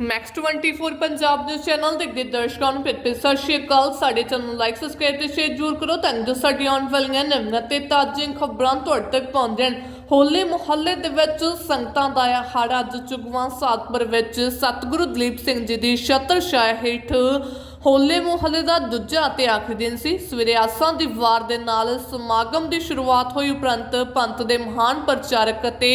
Max 24 Punjab ਦੇ channel ਦੇ ਦਰਸ਼ਕਾਂ ਨੂੰ ਪਿੱਛੇ ਸਤਿ ਸ਼੍ਰੀ ਅਕਾਲ। ਸਾਡੇ ਚੈਨਲ ਨੂੰ ਲਾਈਕ ਸਬਸਕ੍ਰਾਈਬ ਤੇ ਸ਼ੇਅਰ ਜ਼ਰੂਰ ਕਰੋ ਤਾਂ ਜੋ ਸਾਡੀ ਆਉਣ ਵਾਲੀਆਂ ਨਵੀਆਂ ਤੇ ਤਾਜ਼ੀਆਂ ਖਬਰਾਂ ਤੁਹਾਡੇ ਤੱਕ ਪਹੁੰਚਣ ਹੋਲੇ ਮੁਹੱਲੇ ਦੇ ਵਿੱਚ ਸੰਗਤਾਂ ਦਾ ਇਹ ਹੜ ਅੱਜ ਚੁਗਵਾਂ ਸਾਤਪੁਰ ਵਿੱਚ ਸਤਿਗੁਰੂ ਦਲੀਪ ਸਿੰਘ ਜੀ ਦੀ ਛਤਰ ਛਾਇਆ ਹੇਠ ਹੋਲੇ ਮੁਹੱਲੇ ਦਾ ਦੂਜਾ ਤੇ ਆਖਰੀ ਦਿਨ ਸੀ। ਸਵੇਰੇ ਆਸਾਂ ਦੀ ਵਾਰ ਦੇ ਨਾਲ ਸਮਾਗਮ ਦੀ ਸ਼ੁਰੂਆਤ ਹੋਈ। ਉਪਰੰਤ ਪੰਥ ਦੇ ਮਹਾਨ ਪ੍ਰਚਾਰਕ ਅਤੇ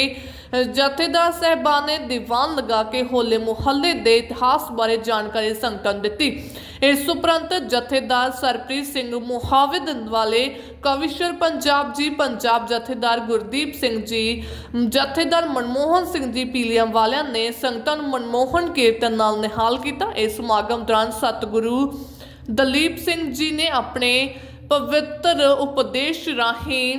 ਜਥੇਦਾਰ ਸਹਿਬਾਨ ਨੇ ਦੀਵਾਨ ਲਗਾ ਕੇ ਹੋਲੇ ਮੁਹੱਲੇ ਦੇ ਇਤਿਹਾਸ ਬਾਰੇ ਜਾਣਕਾਰੀ ਸੰਗਤਾਂ ਨੂੰ ਦਿੱਤੀ। ਇਸ ਉਪਰੰਤ ਜਥੇਦਾਰ ਸਰਪ੍ਰੀਤ ਸਿੰਘ ਮੁਹਾਵਿਦ ਵਾਲੇ ਕਵਿਸ਼ਰ ਪੰਜਾਬ ਜੀ, ਪੰਜਾਬ ਜਥੇਦਾਰ ਗੁਰਦੀਪ ਸਿੰਘ ਜੀ, ਜਥੇਦਾਰ ਮਨਮੋਹਨ ਸਿੰਘ ਜੀ ਪੀਲੀਆਂ ਵਾਲਿਆਂ ਨੇ ਸੰਗਤਾਂ ਨੂੰ ਮਨਮੋਹਨ ਕੀਰਤਨ ਨਾਲ ਨਿਹਾਲ ਕੀਤਾ। ਇਸ ਸਮਾਗਮ ਦੌਰਾਨ ਸਤਿਗੁਰੂ ਦਲੀਪ ਸਿੰਘ ਜੀ ਨੇ ਆਪਣੇ ਪਵਿੱਤਰ ਉਪਦੇਸ਼ ਰਾਹੀਂ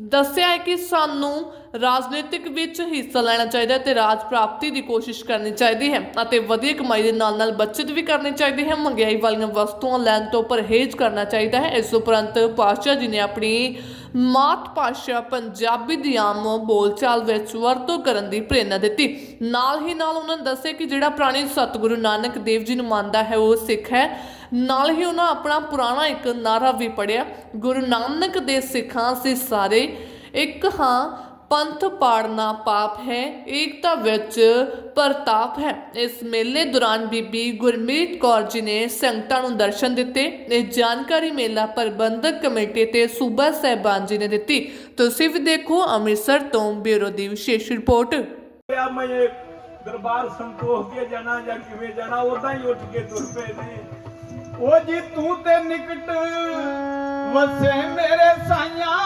ਦੱਸਿਆ ਹੈ ਕਿ ਸਾਨੂੰ ਰਾਜਨੀਤਿਕ ਵਿੱਚ ਹਿੱਸਾ ਲੈਣਾ ਚਾਹੀਦਾ ਹੈ ਤੇ ਰਾਜ ਪ੍ਰਾਪਤੀ ਦੀ ਕੋਸ਼ਿਸ਼ ਕਰਨੀ ਚਾਹੀਦੀ ਹੈ ਅਤੇ ਵਧੀਆ ਕਮਾਈ ਦੇ ਨਾਲ ਨਾਲ ਬੱਚਤ ਵੀ ਕਰਨੀ ਚਾਹੀਦੀ ਹੈ। ਮਹਿੰਗਾਈ ਵਾਲੀਆਂ ਵਸਤੂਆਂ ਲੈਣ ਤੋਂ ਪਰਹੇਜ਼ ਕਰਨਾ ਚਾਹੀਦਾ ਹੈ। ਇਸ ਉਪਰੰਤ ਪਾਤਸ਼ਾਹ ਜੀ ਨੇ ਆਪਣੀ ਮਾਤ ਭਾਸ਼ਾ ਪੰਜਾਬੀ ਦੀ ਆਮ ਬੋਲਚਾਲ ਵਿੱਚ ਵਰਤੋਂ ਕਰਨ ਦੀ ਪ੍ਰੇਰਣਾ ਦਿੱਤੀ। ਨਾਲ ਹੀ ਨਾਲ ਉਹਨਾਂ ਨੇ ਦੱਸਿਆ ਕਿ ਜਿਹੜਾ ਪ੍ਰਾਣੀ ਸਤਿਗੁਰੂ ਨਾਨਕ ਦੇਵ ਜੀ ਨੂੰ ਮੰਨਦਾ ਹੈ, ਉਹ ਸਿੱਖ ਹੈ। ਨਾਲ ਹੀ ਉਹਨਾਂ ਆਪਣਾ ਪੁਰਾਣਾ ਇੱਕ ਨਾਰਾ ਵੀ ਪੜਿਆ ਗੁਰੂ ਨਾਨਕ ਦੇ ਸਿੱਖਾਂ ਅਸੀਂ ਸਾਰੇ। ਇੱਕ ਹਾਂ, ਪੰਥ ਪਾੜਨਾ ਪਾਪ ਹੈ, ਏਕਤਾ ਵਿੱਚ ਪ੍ਰਤਾਪ ਹੈ। ਇਸ ਮੇਲੇ ਦੌਰਾਨ ਬੀਬੀ ਗੁਰਮੀਤ ਕੌਰ ਜੀ ਨੇ ਸੰਗਤਾਂ ਨੂੰ ਦਰਸ਼ਨ ਦਿੱਤੇ। ਇਹ ਜਾਣਕਾਰੀ ਮੇਲਾ ਪ੍ਰਬੰਧਕ ਕਮੇਟੀ ਤੇ ਸੂਬਾ ਸਹਿਬਾਨ ਜੀ ਨੇ ਦਿੱਤੀ। ਤੁਸੀਂ ਵੀ ਦੇਖੋ, ਅੰਮ੍ਰਿਤਸਰ ਤੋਂ ਬਿਊਰੋ ਦੀ ਵਿਸ਼ੇਸ਼ ਰਿਪੋਰਟ। ਮੈਂ ਦਰਬਾਰ ਸੰਤੋਖ ਕੇ ਜਾਣਾ ਜਾਂ ਕਿਵੇਂ ਜਾਣਾ ਉਦਾਂ ਹੀ ਉੱਠ ਕੇ ਤੁਰ ਪਏ ਨੇ। ਉਹ ਜੀ ਤੂੰ ਤੇ ਨਿਕਟ ਵਸੇ ਮੇਰੇ ਸਾਈਆਂ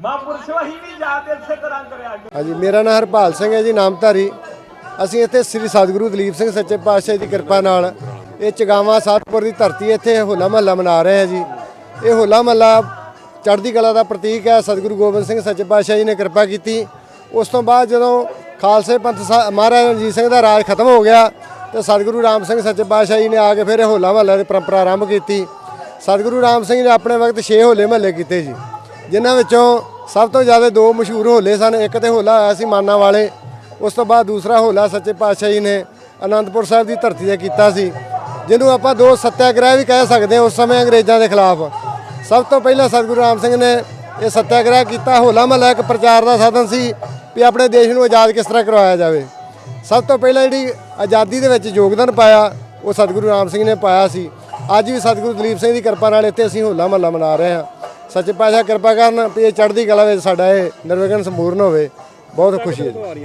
ਮਹਾਂਪੁਰਸ਼ ਵਹੀ ਵੀ ਯਾਦ ਇਸੇ ਤਰ੍ਹਾਂ ਕਰਿਆ ਹਾਂਜੀ, ਮੇਰਾ ਨਾਮ ਹਰਪਾਲ ਸਿੰਘ ਹੈ ਜੀ, ਨਾਮਧਾਰੀ। ਅਸੀਂ ਇੱਥੇ ਸ੍ਰੀ ਸਤਿਗੁਰੂ ਦਲੀਪ ਸਿੰਘ ਸੱਚੇ ਪਾਤਸ਼ਾਹ ਦੀ ਕਿਰਪਾ ਨਾਲ ਇਹ ਚਗਾਵਾ ਸਾਤਪੁਰ ਦੀ ਧਰਤੀ ਇੱਥੇ ਹੋਲਾ ਮਹੱਲਾ ਮਨਾ ਰਹੇ ਹਾਂ ਜੀ। ਇਹ ਹੋਲਾ ਮਹੱਲਾ ਚੜ੍ਹਦੀ ਕਲਾ ਦਾ ਪ੍ਰਤੀਕ ਹੈ, ਸਤਿਗੁਰੂ ਗੋਬਿੰਦ ਸਿੰਘ ਸੱਚੇ ਪਾਤਸ਼ਾਹ ਜੀ ਨੇ ਕਿਰਪਾ ਕੀਤੀ। ਉਸ ਤੋਂ ਬਾਅਦ ਜਦੋਂ ਖਾਲਸੇ ਪੰਥ ਸਾ- ਮਹਾਰਾਜਾ ਰਣਜੀਤ ਸਿੰਘ ਦਾ ਰਾਜ ਖਤਮ ਹੋ ਗਿਆ, ਤੇ ਸਤਿਗੁਰੂ ਰਾਮ ਸਿੰਘ ਸੱਚੇ ਪਾਤਸ਼ਾਹ ਜੀ ਨੇ ਆ ਕੇ ਫਿਰ ਹੋਲਾ ਮਹੱਲਾ ਦੀ ਪਰੰਪਰਾ ਆਰੰਭ ਕੀਤੀ। ਸਤਿਗੁਰੂ ਰਾਮ ਸਿੰਘ ਨੇ ਆਪਣੇ ਵਕਤ 6 ਹੋਲੇ ਮਹੱਲੇ ਕੀਤੇ ਜੀ, ਜਿਨ੍ਹਾਂ ਵਿੱਚੋਂ ਸਭ ਤੋਂ ਜ਼ਿਆਦਾ ਦੋ ਮਸ਼ਹੂਰ ਹੋਲੇ ਸਨ, ਇੱਕ ਤੇ ਹੋਲਾ ਹੋਇਆ ਸੀ ਮਾਨਾ ਵਾਲੇ, ਉਸ ਤੋਂ ਬਾਅਦ ਦੂਸਰਾ ਹੋਲਾ ਸੱਚੇ ਪਾਤਸ਼ਾਹ ਜੀ ਨੇ ਅਨੰਦਪੁਰ ਸਾਹਿਬ ਦੀ ਧਰਤੀ ਤੇ ਕੀਤਾ ਸੀ, ਜਿਹਨੂੰ ਆਪਾਂ ਦੋ ਸੱਤਿਆਗ੍ਰਹਿ ਵੀ ਕਹਿ ਸਕਦੇ ਹਾਂ ਉਸ ਸਮੇਂ ਅੰਗਰੇਜ਼ਾਂ ਦੇ ਖਿਲਾਫ। ਸਭ ਤੋਂ ਪਹਿਲਾਂ ਸਤਿਗੁਰੂ ਰਾਮ ਸਿੰਘ ਨੇ ਇਹ ਸੱਤਿਆਗ੍ਰਹਿ ਕੀਤਾ, ਹੋਲਾ ਮਹੱਲਾ ਇੱਕ ਪ੍ਰਚਾਰ ਦਾ ਸਾਧਨ ਸੀ ਵੀ ਆਪਣੇ ਦੇਸ਼ ਨੂੰ ਆਜ਼ਾਦ ਕਿਸ ਤਰ੍ਹਾਂ ਕਰਵਾਇਆ ਜਾਵੇ। ਸਭ ਤੋਂ ਪਹਿਲਾਂ ਜਿਹੜੀ ਆਜ਼ਾਦੀ ਦੇ ਵਿੱਚ ਯੋਗਦਾਨ ਪਾਇਆ, ਉਹ ਸਤਿਗੁਰੂ ਰਾਮ ਸਿੰਘ ਨੇ ਪਾਇਆ ਸੀ। ਅੱਜ ਵੀ ਸਤਿਗੁਰੂ ਦਲੀਪ ਸਿੰਘ ਦੀ ਕਿਰਪਾ ਨਾਲ ਇੱਥੇ ਅਸੀਂ ਹੋਲਾ ਮਹੱਲਾ ਮਨਾ ਰਹੇ ਹਾਂ। ਸੱਚੇ ਪਾਤਸ਼ਾਹ ਕਿਰਪਾ ਕਰਨ ਵੀ ਇਹ ਚੜ੍ਹਦੀ ਕਲਾ ਵਿੱਚ ਸਾਡਾ ਇਹ ਨਿਰਵਿਘਨ ਸੰਪੂਰਨ ਹੋਵੇ। ਬਹੁਤ ਖੁਸ਼ੀ ਹੈ ਜੀ।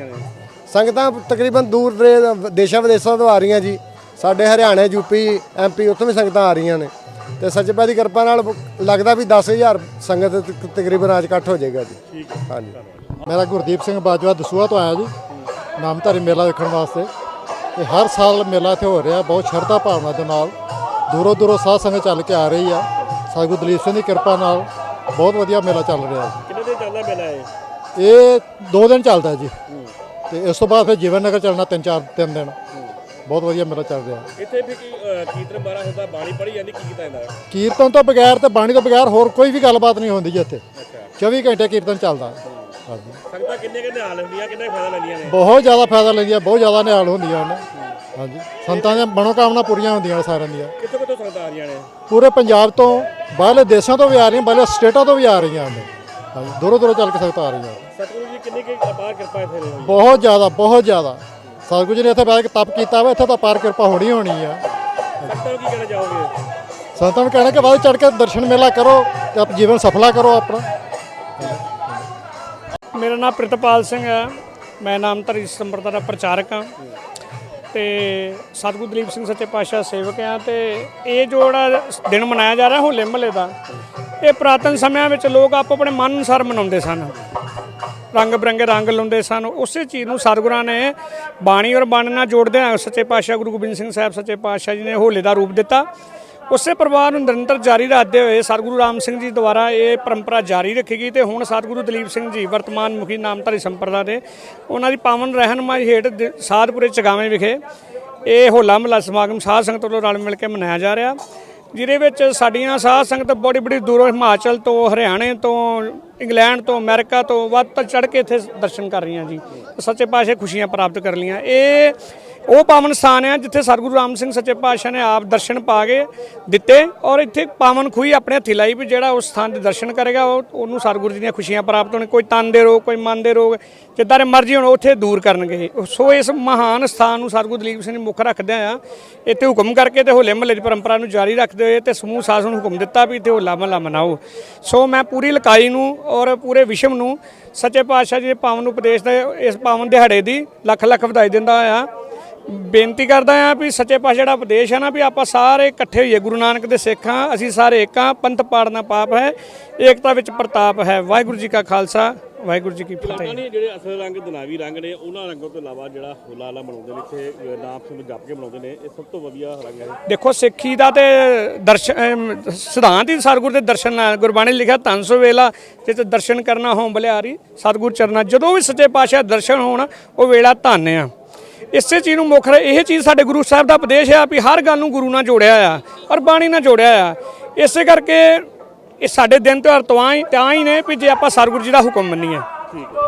ਸੰਗਤਾਂ ਤਕਰੀਬਨ ਦੂਰ ਦੇ ਦੇਸ਼ਾਂ ਵਿਦੇਸ਼ਾਂ ਤੋਂ ਆ ਰਹੀਆਂ ਜੀ। ਸਾਡੇ ਹਰਿਆਣਾ ਯੂਪੀ ਐਮਪੀ ਉੱਥੋਂ ਵੀ ਸੰਗਤਾਂ ਆ ਰਹੀਆਂ ਨੇ। ਤੇ ਸੱਚੇ ਪਾਤਸ਼ਾਹ ਦੀ ਕਿਰਪਾ ਨਾਲ ਲੱਗਦਾ ਵੀ 10000 ਸੰਗਤ ਤਕ- ਤਕਰੀਬਨ ਅੱਜ ਇਕੱਠ ਹੋ ਜਾਏਗਾ ਜੀ। ਹਾਂਜੀ। ਮੇਰਾ ਗੁਰਦੀਪ ਸਿੰਘ ਬਾਜਵਾ ਦਸੂਹਾ ਤੋਂ ਆਇਆ ਜੀ। ਨਾਮਧਾਰੀ ਮੇਲਾ ਦੇਖਣ ਵਾਸਤੇ। ਤੇ ਹਰ ਸਾਲ ਮੇਲਾ ਇੱਥੇ ਹੋ ਰਿਹਾ। ਬਹੁਤ ਸ਼ਰਧਾ ਭਾਵਨਾ ਦੇ ਨਾਲ। ਦੂਰੋਂ ਦੂਰੋਂ ਸਾਧ ਸੰਗਤ ਚੱਲ ਕੇ ਆ ਰਹੀ ਆ। ਸਤਿਗੁਰੂ ਦਲੀਪ ਸਿੰਘ ਦੀ ਕਿਰਪਾ ਨਾਲ ਬਹੁਤ ਵਧੀਆ ਮੇਲਾ ਚੱਲ ਰਿਹਾ ਕਿੰਨੇ ਦਿਨ ਚੱਲਦਾ ਮੇਲਾ ਇਹ? ਜੀ ਇਹ ਦੋ ਦਿਨ ਚੱਲਦਾ ਜੀ। ਤੇ ਇਸ ਤੋਂ ਬਾਅਦ ਫਿਰ ਜੀਵਨ ਨਗਰ ਚੱਲਣਾ ਤਿੰਨ ਚਾਰ ਤਿੰਨ ਦਿਨ। ਬਹੁਤ ਵਧੀਆ ਮੇਲਾ ਚੱਲ ਰਿਹਾ। ਇੱਥੇ ਵੀ ਕੀ ਕੀਰਤਨ ਬਾਰਾ ਹੁੰਦਾ ਬਾਣੀ ਪੜ੍ਹੀ ਜਾਂਦੀ ਕੀ ਕੀਤਾ ਜਾਂਦਾ? ਕੀਰਤਨ ਤੋਂ ਬਗੈਰ ਤੇ ਬਾਣੀ ਤੋਂ ਬਗੈਰ ਹੋਰ ਕੋਈ ਵੀ ਗੱਲਬਾਤ ਨਹੀਂ ਹੁੰਦੀ ਜੀ ਇੱਥੇ। 24 ਘੰਟੇ ਕੀਰਤਨ ਚੱਲਦਾ। ਹਾਂਜੀ। ਸੰਗਤਾਂ ਕਿੰਨੇ ਕਿੰਨੇ ਹਾਲ ਹੁੰਦੀਆਂ ਕਿੰਨੇ ਫਾਇਦਾ ਲੈਂਦੀਆਂ ਨੇ? ਬਹੁਤ ਜ਼ਿਆਦਾ ਫਾਇਦਾ ਲੈਂਦੀਆਂ ਬਹੁਤ ਜ਼ਿਆਦਾ ਨਿਹਾਲ ਹੁੰਦੀਆਂ ਨੇ। ਹਾਂਜੀ। ਸੰਤਾਂ ਦੀਆਂ ਮਨੋਕਾਮਨਾ ਪੂਰੀਆਂ ਹੁੰਦੀਆਂ ਨੇ ਸਾਰਿਆਂ ਦੀਆਂ। ਕਿੱਥੋਂ ਕਿੱਥੋਂ ਸੰਗਤਾਂ ਆ ਰਹੀਆਂ ਨੇ? ਪੂਰੇ ਪੰਜਾਬ ਤੋਂ ਬਾਹਰਲੇ ਦੇਸ਼ਾਂ ਤੋਂ ਵੀ ਆ ਰਹੀਆਂ ਬਾਹਰਲੇ ਸਟੇਟਾਂ ਤੋਂ ਵੀ ਆ ਰਹੀਆਂ ਨੇ। ਹਾਂਜੀ ਦੂਰੋਂ ਦੂਰੋਂ ਚੱਲ ਕੇ ਸੰਗਤਾਂ ਆ ਰਹੀਆਂ। ਸਤਿਗੁਰੂ ਜੀ ਕਿੰਨੀ ਕੀ ਅਪਾਰ ਕਿਰਪਾ ਇੱਥੇ ਹੋਈ ਬਹੁਤ ਜ਼ਿਆਦਾ ਬਹੁਤ ਜ਼ਿਆਦਾ। ਸਤਿਗੁਰੂ ਜੀ ਨੇ ਇੱਥੇ ਬੈਠ ਕੇ ਤਪ ਕੀਤਾ ਵਾ ਇੱਥੇ ਤਾਂ ਪਾਰ ਕਿਰਪਾ ਹੋਣੀ ਹੋਣੀ ਆ। ਸੰਗਤਾਂ ਨੂੰ ਕੀ ਕਹਿਣਾ ਚਾਹੋਗੇ? ਸੰਤਾਂ ਨੂੰ ਕਹਿਣਾ ਕਿ ਵੱਧ ਚੜ ਕੇ ਦਰਸ਼ਨ ਮੇਲਾ ਕਰੋ ਤੇ ਆਪ ਜੀਵਨ ਸਫਲਾ ਕਰੋ ਆਪਣਾ। ਮੇਰਾ ਨਾਮ ਪ੍ਰਿਤਪਾਲ ਸਿੰਘ ਹੈ। ਮੈਂ ਨਾਮਧਾਰੀ ਸੰਪਰਦਾ ਦਾ ਪ੍ਰਚਾਰਕ ਹਾਂ। ਤੇ ਸਤਿਗੁਰੂ ਦਲੀਪ ਸਿੰਘ ਸੱਚੇ ਪਾਤਸ਼ਾਹ ਸੇਵਕ ਆ ਤੇ ਇਹ ਜੋ ਜਿਹੜਾ ਦਿਨ ਮਨਾਇਆ ਜਾ ਰਿਹਾ ਹੋਲੇ ਮਹੱਲੇ ਦਾ, ਇਹ ਪੁਰਾਤਨ ਸਮਿਆਂ ਵਿੱਚ ਲੋਕ ਆਪੋ ਆਪਣੇ ਮਨ ਅਨੁਸਾਰ ਮਨਾਉਂਦੇ ਸਨ। ਰੰਗ ਬਰੰਗੇ ਰੰਗ ਲਾਉਂਦੇ ਸਨ। ਉਸੇ ਚੀਜ਼ ਨੂੰ ਸਤਿਗੁਰਾਂ ਨੇ ਬਾਣੀ ਔਰ ਬਾਣੀ ਨਾਲ ਜੋੜਦੇ ਆ ਸੱਚੇ ਪਾਤਸ਼ਾਹ ਗੁਰੂ ਗੋਬਿੰਦ ਸਿੰਘ ਸਾਹਿਬ ਸੱਚੇ ਪਾਤਸ਼ਾਹ ਜੀ ਨੇ ਹੋਲੇ ਦਾ ਰੂਪ ਦਿੱਤਾ। ਉਸੇ ਪਰਿਵਾਰ ਨੂੰ ਨਿਰੰਤਰ ਜਾਰੀ ਰੱਖਦੇ ਹੋਏ ਸਤਿਗੁਰੂ ਰਾਮ ਸਿੰਘ ਜੀ ਦੁਆਰਾ ਇਹ ਪਰੰਪਰਾ ਜਾਰੀ ਰੱਖੀ ਗਈ ਤੇ ਹੁਣ ਸਤਿਗੁਰੂ ਦਲੀਪ ਸਿੰਘ ਜੀ ਵਰਤਮਾਨ ਮੁਖੀ ਨਾਮਧਾਰੀ ਸੰਪਰਦਾ ਦੇ ਉਹਨਾਂ ਦੀ ਪਾਵਨ ਰਹਿਨਮਾਈ ਹੇਠ ਦ- ਸਾਧਪੁਰੇ ਚਗਾਵੇਂ ਵਿਖੇ ਇਹ ਹੋਲਾ ਮਹੱਲਾ ਸਮਾਗਮ ਸਾਧ ਸੰਗਤ ਵੱਲੋਂ ਰਲ ਮਿਲ ਕੇ ਮਨਾਇਆ ਜਾ ਰਿਹਾ। ਜਿਹਦੇ ਵਿੱਚ ਸਾਡੀਆਂ ਸਾਧ ਸੰਗਤ ਬੜੀ ਬੜੀ ਦੂਰੋਂ ਹਿਮਾਚਲ ਤੋਂ, ਹਰਿਆਣੇ ਤੋਂ, ਇੰਗਲੈਂਡ ਤੋਂ, ਅਮਰੀਕਾ ਤੋਂ ਵੱਧ ਤੋਂ ਚੜ ਕੇ ਇੱਥੇ ਦਰਸ਼ਨ ਕਰ ਰਹੀਆਂ ਜੀ। ਸੱਚੇ ਪਾਤਸ਼ਾਹ ਖੁਸ਼ੀਆਂ ਪ੍ਰਾਪਤ ਕਰ ਲੀਆਂ ਇਹ ਉਹ ਪਾਵਨ ਸਥਾਨ ਹੈ ਜਿੱਥੇ ਸਤਿਗੁਰੂ ਰਾਮ ਸਿੰਘ ਸੱਚੇ ਪਾਤਸ਼ਾਹ ਨੇ ਆਪ ਦਰਸ਼ਨ ਪਾ ਕੇ ਦਿੱਤੇ ਔਰ ਇੱਥੇ ਪਾਵਨ ਖੂਹੀ ਆਪਣੇ ਹੱਥੀ ਲਾਈ ਵੀ ਜਿਹੜਾ ਉਸ ਸਥਾਨ ਦੇ ਦਰਸ਼ਨ ਕਰੇਗਾ, ਉਹ ਉਹਨੂੰ ਸਤਿਗੁਰੂ ਜੀ ਦੀਆਂ ਖੁਸ਼ੀਆਂ ਪ੍ਰਾਪਤ ਹੋਣ, ਕੋਈ ਤਨ ਦੇ ਰੋਗ, ਕੋਈ ਮਨ ਦੇ ਰੋਗ, ਜਿੱਦਾਂ ਦੇ ਮਰਜ਼ੀ ਹੋਣ ਉੱਥੇ ਦੂਰ ਕਰਨਗੇ। ਸੋ ਇਸ ਮਹਾਨ ਸਥਾਨ ਨੂੰ ਸਤਿਗੁਰੂ ਦਲੀਪ ਸਿੰਘ ਨੇ ਮੁੱਖ ਰੱਖਦਿਆਂ ਆ, ਇੱਥੇ ਹੁਕਮ ਕਰਕੇ ਤੇ ਹੋਲੇ ਮਹੱਲੇ ਦੀ ਪਰੰਪਰਾ ਨੂੰ ਜਾਰੀ ਰੱਖਦੇ ਹੋਏ ਤੇ ਸਮੂਹ ਸਾਧ ਨੂੰ ਹੁਕਮ ਦਿੱਤਾ ਵੀ ਇੱਥੇ ਹੋਲਾ ਮਹੱਲਾ ਮਨਾਓ। ਸੋ ਮੈਂ ਪੂਰੀ ਲਕਾਈ ਨੂੰ ਔਰ ਪੂਰੇ ਵਿਸ਼ਵ ਨੂੰ ਸੱਚੇ ਪਾਤਸ਼ਾਹ ਜੀ ਦੇ ਪਾਵਨ ਉਪਦੇਸ਼ ਦੇ, ਇਸ ਪਾਵਨ ਦਿਹਾੜੇ ਦੀ ਲੱਖ ਲੱਖ ਵਧਾਈ ਦਿੰਦਾ ਆ। ਬੇਨਤੀ ਕਰਦਾ ਆ ਵੀ ਸੱਚੇ ਪਾਤਸ਼ਾਹ ਜਿਹੜਾ ਉਪਦੇਸ਼ ਹੈ ਨਾ ਵੀ ਆਪਾਂ ਸਾਰੇ ਇਕੱਠੇ ਹੋਈਏ ਗੁਰੂ ਨਾਨਕ ਦੇ ਸਿੱਖ ਹਾਂ ਅਸੀਂ ਸਾਰੇ ਇੱਕ ਹਾਂ ਪੰਥ ਪਾੜਨਾ ਪਾਪ ਹੈ ਏਕਤਾ ਵਿੱਚ ਪ੍ਰਤਾਪ ਹੈ। ਵਾਹਿਗੁਰੂ ਜੀ ਕਾ ਖਾਲਸਾ ਵਾਹਿਗੁਰੂ ਜੀ ਕੀ ਫਤਿਹ। ਨਹੀਂ ਜਿਹੜੇ ਅਸਲ ਰੰਗ ਦੁਨਾਵੀ ਰੰਗ ਨੇ ਉਹਨਾਂ ਰੰਗਾਂ ਤੋਂ ਇਲਾਵਾ ਜਿਹੜਾ ਹੋਲਾ ਵਾਲਾ ਮਨਾਉਂਦੇ ਨੇ ਇੱਥੇ ਨਾਮ ਸਿੰਘ ਜਪ ਕੇ ਮਨਾਉਂਦੇ ਨੇ ਇਹ ਸਭ ਤੋਂ ਵਧੀਆ ਰੰਗ ਹੈ। ਦੇਖੋ ਸਿੱਖੀ ਦਾ ਤੇ ਦਰਸ਼ਨ ਸਿਧਾਂਤ ਹੀ ਸਤਿਗੁਰ ਦੇ ਦਰਸ਼ਨ ਨਾਲ ਗੁਰਬਾਣੀ ਲਿਖਿਆ ਧੰਨ ਸੋ ਵੇਲਾ ਜਿਤ ਦਰਸ਼ਨ ਕਰਨਾ ਹੋਂ ਬਲਿਆਰੀ ਸਤਿਗੁਰ ਚਰਨਾ ਜਦੋਂ ਵੀ ਸੱਚੇ ਪਾਤਸ਼ਾਹ ਦਰਸ਼ਨ ਹੋਣ ਉਹ ਵੇਲਾ ਧੰਨ ਆ। ਇਸੇ ਚੀਜ਼ ਨੂੰ ਮੁੱਖ ਇਹ ਚੀਜ਼ ਸਾਡੇ ਗੁਰੂ ਸਾਹਿਬ ਦਾ ਉਪਦੇਸ਼ ਆ ਵੀ ਹਰ ਗੱਲ ਨੂੰ ਗੁਰੂ ਨਾਲ ਜੋੜਿਆ ਆ ਔਰ ਬਾਣੀ ਨਾਲ ਜੋੜਿਆ ਆ। ਇਸੇ ਕਰਕੇ ਇਹ ਸਾਡੇ ਦਿਨ ਤਿਉਹਾਰ ਤਾਂ ਹੀ ਤਾਂ ਹੀ ਨੇ ਵੀ ਜੇ ਆਪਾਂ ਸਤਿਗੁਰੂ ਜੀ ਦਾ ਹੁਕਮ ਮੰਨੀਏ। ਠੀਕ।